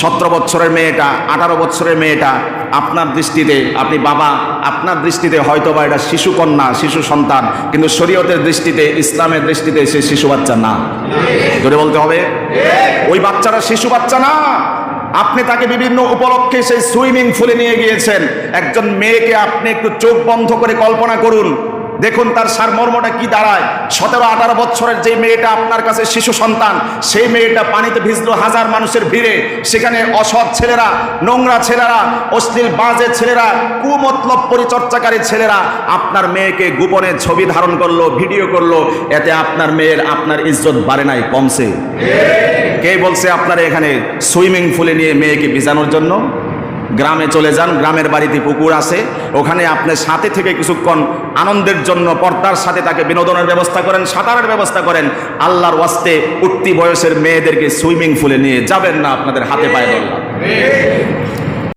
সতেরো বছরের মেয়েটা, আঠারো বছরের মেয়েটা আপনার দৃষ্টিতে, আপনি বাবা, আপনার দৃষ্টিতে হয়তো বা এটা শিশু কন্যা, শিশু সন্তান, কিন্তু শরীয়তের দৃষ্টিতে, ইসলামের দৃষ্টিতে সে শিশু বাচ্চা না। জোরে বলতে হবে? ওই বাচ্চারা শিশু বাচ্চা না। আপনি তাকে বিভিন্ন উপলক্ষে সেই সুইমিং পুলে নিয়ে গিয়েছেন। একজন মেয়েকে আপনি একটু চোখ বন্ধ করে কল্পনা করুন। দেখুন তার সারমর্মটা কি দাঁড়ায়। সতেরো, আঠারো বছরের যে মেয়েটা আপনার কাছে শিশু সন্তান, সেই মেয়েটা পানিতে ভিজলো হাজার মানুষের ভিড়ে। সেখানে অসৎ ছেলেরা, নোংরা ছেলেরা, অশ্লীল বাজে ছেলেরা, কুমতলব পরিচর্চাকারী ছেলেরা আপনার মেয়েকে গোপনে ছবি ধারণ করল, ভিডিও করল। এতে আপনার মেয়ের আপনার ইজ্জত বাড়ে নাই, কমছে। কে বলছে আপনারা এখানে সুইমিং পুলে নিয়ে মেয়েকে ভিজানোর জন্য? গ্রামে চলে যান, গ্রামের বাড়িতে পুকুর আছে। ওখানে আপনি সাথে থেকে কিছুক্ষণ আনন্দের জন্য পর্দার সাথে তাকে বিনোদনের ব্যবস্থা করেন, সাঁতারের ব্যবস্থা করেন। আল্লাহর ওয়াস্তে উঠতি বয়সের মেয়েদেরকে সুইমিং পুলে নিয়ে যাবেন না আপনাদের হাতে পায়ে ধরলাম।